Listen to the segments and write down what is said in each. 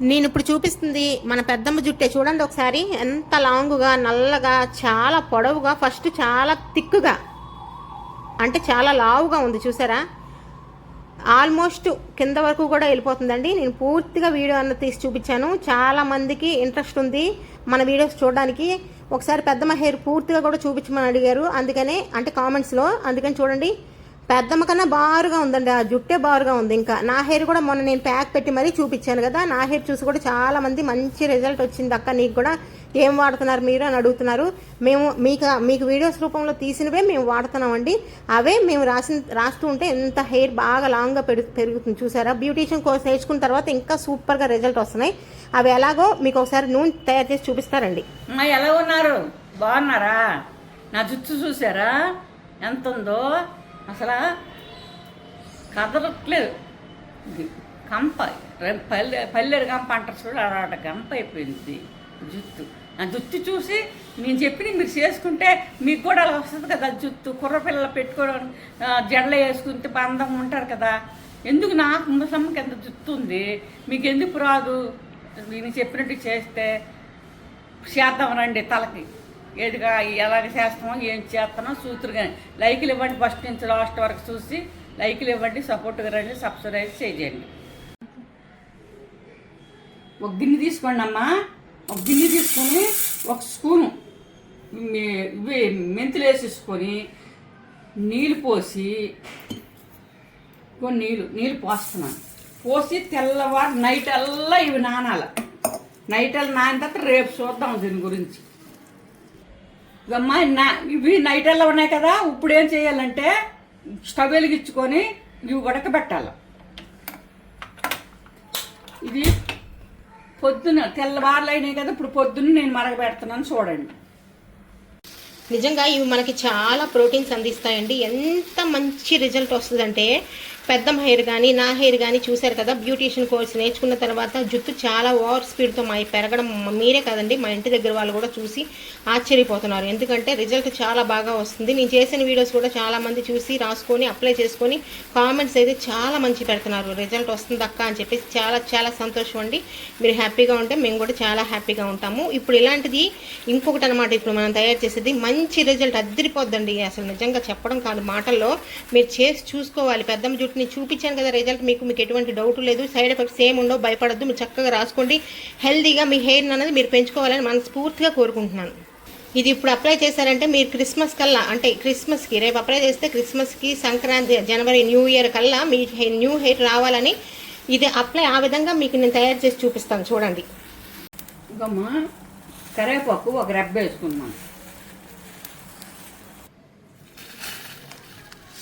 నేను ఇప్పుడు చూపిస్తుంది మన పెద్దమ్మ జుట్టే. చూడండి ఒకసారి ఎంత లాంగ్గా నల్లగా చాలా పొడవుగా ఫస్ట్ చాలా థిక్గా అంటే చాలా లావుగా ఉంది చూసారా? ఆల్మోస్ట్ కింద వరకు కూడా వెళ్ళిపోతుందండి. నేను పూర్తిగా వీడియో అన్న తీసి చూపించాను. చాలా మందికి ఇంట్రెస్ట్ ఉంది మన వీడియోస్ చూడడానికి. ఒకసారి పెద్దమ్మ హెయిర్ పూర్తిగా కూడా చూపించమని అడిగారు. అందుకనే అంటే కామెంట్స్లో అందుకని చూడండి. పెద్దమ్మ కన్నా బారుగా ఉందండి. ఆ జుట్టే బారుగా ఉంది. ఇంకా నా హెయిర్ కూడా మొన్న నేను ప్యాక్ పెట్టి మరీ చూపించాను కదా నా హెయిర్ చూసి కూడా చాలా మంది మంచి రిజల్ట్ వచ్చింది అక్క నీకు కూడా. ఏం వాడుతున్నారు మీరు అని అడుగుతున్నారు. మేము మీకు మీకు వీడియోస్ రూపంలో తీసినవే మేము వాడుతున్నామండి. అవే మేము రాసిన రాస్తూ ఉంటే ఎంత హెయిర్ బాగా లాంగ్గా పెరుగు పెరుగుతుంది చూసారా? బ్యూటీషియన్ కోర్స్ నేర్చుకున్న తర్వాత ఇంకా సూపర్గా రిజల్ట్ వస్తున్నాయి. అవి ఎలాగో మీకు ఒకసారి నూనె తయారు చేసి చూపిస్తారండి. ఎలా ఉన్నారు? బాగున్నారా? నా జుట్టు చూసారా? ఎంత ఉందో అసలు కదలట్లేదు. కంప రె- పల్లె పల్లెరు కంప అంటారు చూడు అలా కంప అయిపోయింది జుట్టు ఆ జుత్తు చూసి నేను చెప్పిన మీరు చేసుకుంటే మీకు కూడా అలా వస్తుంది కదా జుట్టు కుర్ర పిల్లలు పెట్టుకోవడం జడలు వేసుకుంటే అందంగా ఉంటారు కదా. ఎందుకు నాకు ముసమ్మకి ఎంత జుత్తు ఉంది? మీకు ఎందుకు రాదు? నేను చెప్పినట్టు చేస్తే చేద్దాం రండి తలకి. ఏదిగా ఎలాగ చేస్తామో ఏం చేస్తామో కానీ లైకులు ఇవ్వండి ఫస్ట్ నుంచి లాస్ట్ వరకు చూసి లైకులు ఇవ్వండి సపోర్ట్గా రండి సబ్స్క్రైబ్ చేయండి. ఒక గిన్నె తీసుకోండి అమ్మా. ఒక గిన్నె తీసుకొని ఒక స్పూను ఇవి మెంతులు వేసేసుకొని నీళ్ళు పోసి కొన్ని నీళ్ళు నీళ్ళు పోస్తున్నాను. పోసి తెల్లవారు నైట్ అల్లా ఇవి నానాల. నైట్ అల్లా నానిన తర్వాత రేపు చూద్దాం దీని గురించి. అమ్మా నా ఇవి నైట్ అల్లా ఉన్నాయి కదా ఇప్పుడు ఏం చేయాలంటే స్టవ్ వెలిగించుకొని ఇవి ఉడకబెట్టాలి. ఇది పొద్దున తెల్లవారులు అయినాయి కదా ఇప్పుడు పొద్దున్న నేను మరగబెడుతున్నాను చూడండి. నిజంగా ఇవి మనకి చాలా ప్రోటీన్స్ అందిస్తాయండి. ఎంత మంచి రిజల్ట్ వస్తుందంటే పెద్దమ్మ హెయిర్ కానీ నా హెయిర్ కానీ చూశారు కదా బ్యూటీషియన్ కోర్స్ నేర్చుకున్న తర్వాత జుట్టు చాలా ఓవర్ స్పీడ్తో మా పెరగడం మీరే కదండి మా ఇంటి దగ్గర వాళ్ళు కూడా చూసి ఆశ్చర్యపోతున్నారు. ఎందుకంటే రిజల్ట్ చాలా బాగా వస్తుంది. నేను చేసిన వీడియోస్ కూడా చాలామంది చూసి రాసుకొని అప్లై చేసుకొని కామెంట్స్ అయితే చాలా మంచి పెడుతున్నారు. రిజల్ట్ వస్తుంది అక్క అని చెప్పేసి చాలా చాలా సంతోషం అండి. మీరు హ్యాపీగా ఉంటే మేము కూడా చాలా హ్యాపీగా ఉంటాము. ఇప్పుడు ఇలాంటిది ఇంకొకటి అనమాట ఇప్పుడు మనం తయారు చేసేది మంచి రిజల్ట్ అద్దరిపోద్దండి. అసలు నిజంగా చెప్పడం కాదు మాటల్లో మీరు చేసి చూసుకోవాలి. పెద్దమ్మ జుట్టు నేను చూపించాను కదా రిజల్ట్ మీకు మీకు ఎటువంటి డౌట్ లేదు. సైడ్ ఎఫెక్ట్స్ ఏమి ఉండవు భయపడద్దు. మీరు చక్కగా రాసుకోండి. హెల్దీగా మీ హెయిర్ అనేది మీరు పెంచుకోవాలని మనస్ఫూర్తిగా కోరుకుంటున్నాను. ఇది ఇప్పుడు అప్లై చేశారంటే మీరు క్రిస్మస్ కల్లా అంటే క్రిస్మస్కి రేపు అప్లై చేస్తే క్రిస్మస్కి సంక్రాంతి జనవరి న్యూ ఇయర్ కల్లా మీ న్యూ హెయిర్ రావాలని ఇది అప్లై ఆ విధంగా మీకు నేను తయారు చేసి చూపిస్తాను. చూడండి. ఇంకమ్మా కరేపాకు ఒక రెబ్బ వేసుకుందాం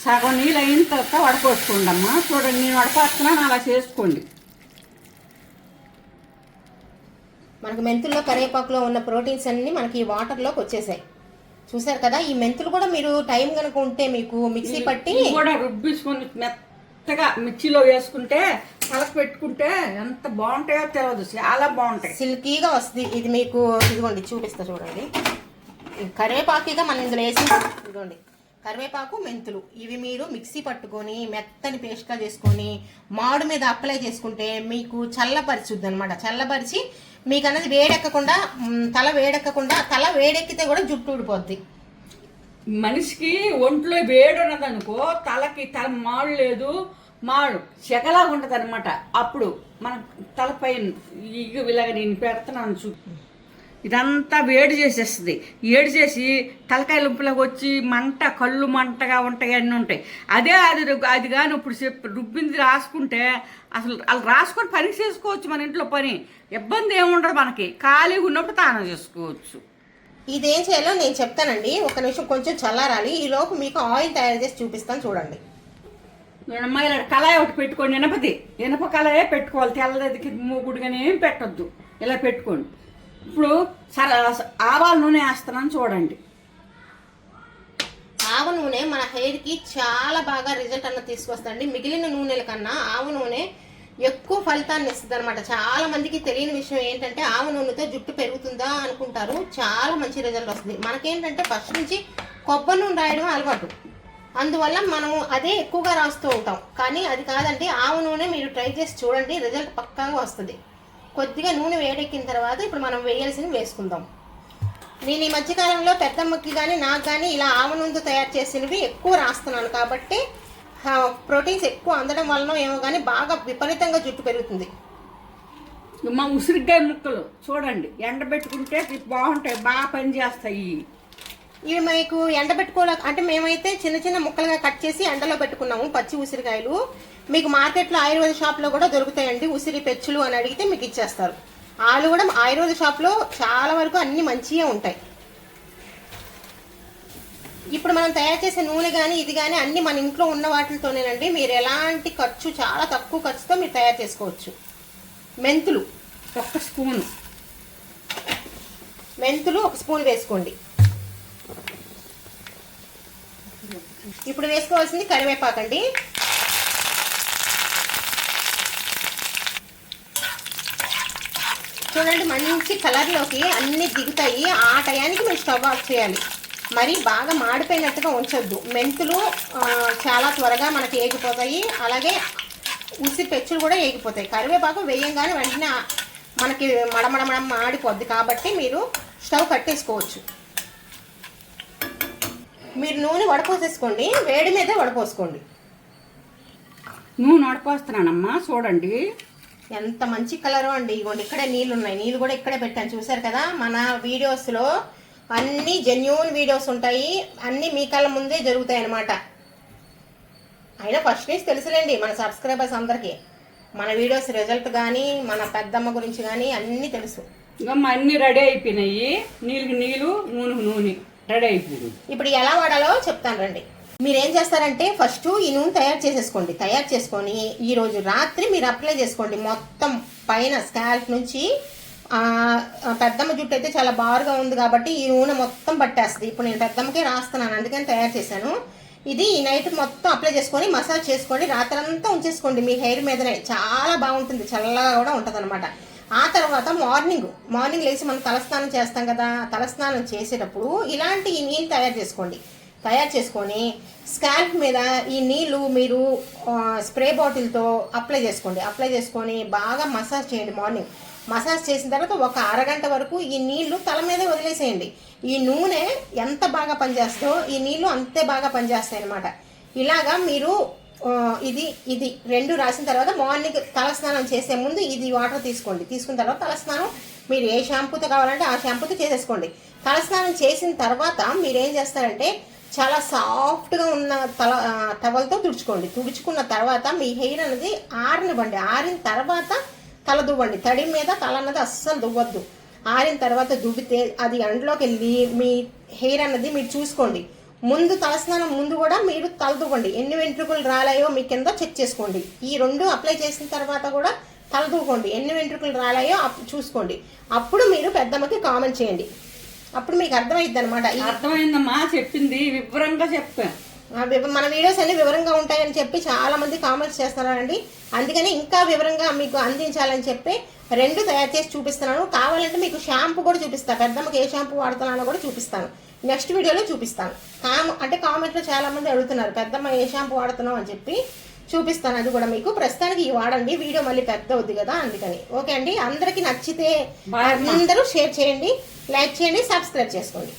సగం నీళ్ళు అయిన తర్వాత వడపోసుకోండి అమ్మా చూడండి నేను వడపోస్తున్నాను అలా చేసుకోండి. మనకు మెంతుల్లో కరివేపాకులో ఉన్న ప్రోటీన్స్ అన్ని మనకి ఈ వాటర్లోకి వచ్చేసాయి. చూసారు కదా ఈ మెంతులు కూడా మీరు టైం కనుక ఉంటే మీకు మిక్సీ పట్టి కూడా రుబ్బిసుకొని మెత్తగా మిర్చిలో వేసుకుంటే తలకు పెట్టుకుంటే ఎంత బాగుంటాయో తెలియదు చాలా బాగుంటాయి. సిల్కీగా వస్తుంది. ఇది మీకు ఇదిగోండి చూపిస్తా చూడండి. కరివేపాకుగా మనం ఇందులో వేసి ఇదిగోండి. కరివేపాకు మెంతులు. ఇవి మీరు మిక్సీ పట్టుకొని మెత్తని పేస్ట్గా చేసుకొని మాడు మీద అప్లై చేసుకుంటే మీకు చల్లపరిచుద్ది అనమాట చల్లపరిచి మీకు అనేది వేడెక్కకుండా తల వేడెక్కకుండా తల వేడెక్కితే కూడా జుట్టు ఊడిపోద్ది. మనిషికి ఒంట్లో వేడి ఉన్నదనుకో తలకి తల మాడు లేదు మాడు చెగలా ఉంటుంది అనమాట అప్పుడు మన తలపై ఇగ ఇలాగ నేను పెడుతున్నాను చూ ఇదంతా వేడి చేసేస్తుంది. వేడి చేసి తలకాయ లుంపులోకి వచ్చి మంట కళ్ళు మంటగా ఉంటాయి అన్నీ ఉంటాయి. అదే అది అది కానీ ఇప్పుడు చెప్పి రుబ్బింది రాసుకుంటే అసలు వాళ్ళు రాసుకొని పని చేసుకోవచ్చు మన ఇంట్లో పని. ఇబ్బంది ఏముండదు మనకి. ఖాళీగా ఉన్నప్పుడు తానం చేసుకోవచ్చు. ఇదేం చేయాలో నేను చెప్తానండి. ఒక నిమిషం కొంచెం చల్లారాలి. ఈ లోపు మీకు ఆయిల్ తయారు చేసి చూపిస్తాను చూడండి. అమ్మా ఇలా కళాయి ఒకటి పెట్టుకోండి. ఇనపది ఇనప కళాయే పెట్టుకోవాలి. తెల్లదికి మూగుడుగానే ఏం పెట్టొద్దు. ఇలా పెట్టుకోండి. ఇప్పుడు సర ఆవాల నూనె వేస్తున్నాను చూడండి. ఆవ నూనె మన హెయిర్కి చాలా బాగా రిజల్ట్ అన్న తీసుకొస్తుంది మిగిలిన నూనెల కన్నా ఆవ నూనె ఎక్కువ ఫలితాన్ని ఇస్తుంది అనమాట చాలా మందికి తెలియని విషయం ఏంటంటే ఆవ నూనెతో జుట్టు పెరుగుతుందా అనుకుంటారు. చాలా మంచి రిజల్ట్ వస్తుంది. మనకేంటంటే ఫస్ట్ నుంచి కొబ్బరి నూనె రాయడం అలవాటు. అందువల్ల మనము అదే ఎక్కువగా రాస్తూ ఉంటాం. కానీ అది కాదండి ఆవ నూనె మీరు ట్రై చేసి చూడండి. రిజల్ట్ పక్కాగా వస్తుంది. కొద్దిగా నూనె వేడెక్కిన తర్వాత ఇప్పుడు మనం వేయాల్సినవి వేసుకుందాం. నేను ఈ మధ్యకాలంలో పెద్దమ్మకి కానీ నాకు కానీ ఇలా ఆవనుందు తయారు చేసినవి ఎక్కువ రాస్తున్నాను కాబట్టి ప్రోటీన్స్ ఎక్కువ అందడం వలన ఏమో కానీ బాగా విపరీతంగా జుట్టు పెరుగుతుంది. మా ఉసిరికాయ ముక్కలు చూడండి ఎండబెట్టుకుంటే బాగుంటాయి బాగా పనిచేస్తాయి. ఇవి మీకు ఎండబెట్టుకోలే అంటే మేమైతే చిన్న చిన్న ముక్కలుగా కట్ చేసి ఎండలో పెట్టుకున్నాము పచ్చి ఉసిరికాయలు. మీకు మార్కెట్లో ఆయుర్వేద షాప్లో కూడా దొరుకుతాయండి ఉసిరి పెచ్చులు అని అడిగితే మీకు ఇచ్చేస్తారు. వాళ్ళు కూడా ఆయుర్వేద షాప్లో చాలా వరకు అన్ని మంచిగా ఉంటాయి. ఇప్పుడు మనం తయారు చేసే నూనె కానీ ఇది కానీ అన్ని మన ఇంట్లో ఉన్న వాటితోనేనండి మీరు ఎలాంటి ఖర్చు చాలా తక్కువ ఖర్చుతో మీరు తయారు చేసుకోవచ్చు. మెంతులు ఒక స్పూను. మెంతులు ఒక స్పూన్ వేసుకోండి. ఇప్పుడు వేసుకోవాల్సింది కరివేపాకండి చూడండి మంచి కలర్లోకి అన్నీ దిగుతాయి. ఆ టయానికి మీరు స్టవ్ ఆఫ్ చేయాలి. మరి బాగా మాడిపోయినట్టుగా ఉంచొద్దు. మెంతులు చాలా త్వరగా మనకి ఏగిపోతాయి. అలాగే ఉసి పెచ్చులు కూడా ఏగిపోతాయి. కరివేపాకు వేయంగానే వెంటనే మనకి మడమడమడ మాడిపోద్ది. కాబట్టి మీరు స్టవ్ కట్టేసుకోవచ్చు. మీరు నూనె వడపోసేసుకోండి వేడి మీదే వడపోసుకోండి. నూనె నడిపోస్తున్నానమ్మా చూడండి. ఎంత మంచి కలర్ అండి. ఇగోండి ఇక్కడే నీళ్ళు ఉన్నాయి నీళ్ళు కూడా ఇక్కడే పెట్టాను చూసారు కదా? మన వీడియోస్లో అన్ని జెన్యున్ వీడియోస్ ఉంటాయి. అన్ని మీ కళ్ళ ముందే జరుగుతాయి అన్నమాట. అయినా ఫస్ట్ నుంచి తెలుసులేండి మన సబ్స్క్రైబర్స్ అందరికీ. మన వీడియోస్ రిజల్ట్ కానీ మన పెద్దమ్మ గురించి కానీ అన్నీ తెలుసు. ఇంకా అన్నీ రెడీ అయిపోయినాయి. నీళ్ళకి నీళ్ళు నూనెకు నూనె. రెడీ అయిపోయింది. ఇప్పుడు ఎలా వాడాలో చెప్తాను రండి. మీరు ఏం చేస్తారంటే ఫస్ట్ ఈ నూనె తయారు చేసేసుకోండి. తయారు చేసుకొని ఈరోజు రాత్రి మీరు అప్లై చేసుకోండి. మొత్తం పైన స్కాల్ప్ నుంచి పెద్దమ్మ జుట్టు అయితే చాలా బారుగా ఉంది కాబట్టి ఈ నూనె మొత్తం పట్టేస్తుంది. ఇప్పుడు నేను పెద్దమ్మకే రాస్తున్నాను అందుకని తయారు చేశాను. ఇది ఈ నైట్ మొత్తం అప్లై చేసుకొని మసాజ్ చేసుకోండి. రాత్రంతా ఉంచేసుకోండి. మీ హెయిర్ మీదనే చాలా బాగుంటుంది. చల్లగా కూడా ఉంటుంది ఆ తర్వాత మార్నింగ్ మార్నింగ్ లేచి మనం తలస్నానం చేస్తాం కదా తలస్నానం చేసేటప్పుడు ఇలాంటి ఈ నీళ్ళు తయారు చేసుకోండి. తయారు చేసుకొని స్కాల్ప్ మీద ఈ నీళ్ళు మీరు స్ప్రే బాటిల్తో అప్లై చేసుకోండి. అప్లై చేసుకొని బాగా మసాజ్ చేయండి మార్నింగ్. మసాజ్ చేసిన తర్వాత ఒక అరగంట వరకు ఈ నీళ్ళు తల మీద వదిలేసేయండి. ఈ నూనె ఎంత బాగా పనిచేస్తుందో ఈ నీళ్ళు అంతే బాగా పనిచేస్తాయి అనమాట ఇలాగా మీరు ఇది ఇది రెండు రాసిన తర్వాత మార్నింగ్ తలస్నానం చేసే ముందు ఇది వాటర్ తీసుకోండి. తీసుకున్న తర్వాత తలస్నానం మీరు ఏ షాంపూతో కావాలంటే ఆ షాంపూతో చేసేసుకోండి. తలస్నానం చేసిన తర్వాత మీరు ఏం చేస్తారంటే చాలా సాఫ్ట్గా ఉన్న తల తవలతో టవల్తో తుడుచుకోండి. తుడుచుకున్న తర్వాత మీ హెయిర్ అనేది ఆరినవ్వండి. ఆరిన తర్వాత తల దువ్వండి. తడి మీద తల అన్నది అస్సలు దువ్వద్దు. ఆరిన తర్వాత దువ్వితే అది ఎండలోకి వెళ్ళి మీ హెయిర్ అన్నది మీరు చూసుకోండి. ముందు తలస్నానం ముందు కూడా మీరు తలదూకండి ఎన్ని వెంట్రుకలు రాలాయో మీ కింద చెక్ చేసుకోండి. ఈ రెండు అప్లై చేసిన తర్వాత కూడా తలదూకోండి ఎన్ని వెంట్రుకలు రాలాయో అప్- చూసుకోండి. అప్పుడు మీరు పెద్దమ్మకి కామెంట్ చేయండి. అప్పుడు మీకు అర్థమైద్ది అనమాట అర్థమైందమ్మా చెప్పింది. వివరంగా చెప్పాను మన వీడియోస్ అన్ని వివరంగా ఉంటాయని చెప్పి చాలా మంది కామెంట్స్ చేస్తున్నారండి. అందుకని ఇంకా వివరంగా మీకు అందించాలని చెప్పి రెండు తయారు చేసి చూపిస్తున్నాను. కావాలంటే మీకు షాంపూ కూడా చూపిస్తాను పెద్దమ్మకి ఏ షాంపూ వాడుతున్నానో కూడా చూపిస్తాను. నెక్స్ట్ వీడియోలో చూపిస్తాను. కామ్ అంటే కామెంట్లో చాలా మంది అడుగుతున్నారు పెద్దమ్మ ఏ షాంపూ వాడుతున్నావు? అని చెప్పి చూపిస్తాను. అది కూడా మీకు. ప్రస్తుతానికి ఈ వాడండి. వీడియో మళ్ళీ పెద్ద అవుద్ది కదా అందుకని. ఓకే అండి? అందరికీ నచ్చితే. అందరూ షేర్ చేయండి. లైక్ చేయండి. సబ్స్క్రైబ్ చేసుకోండి.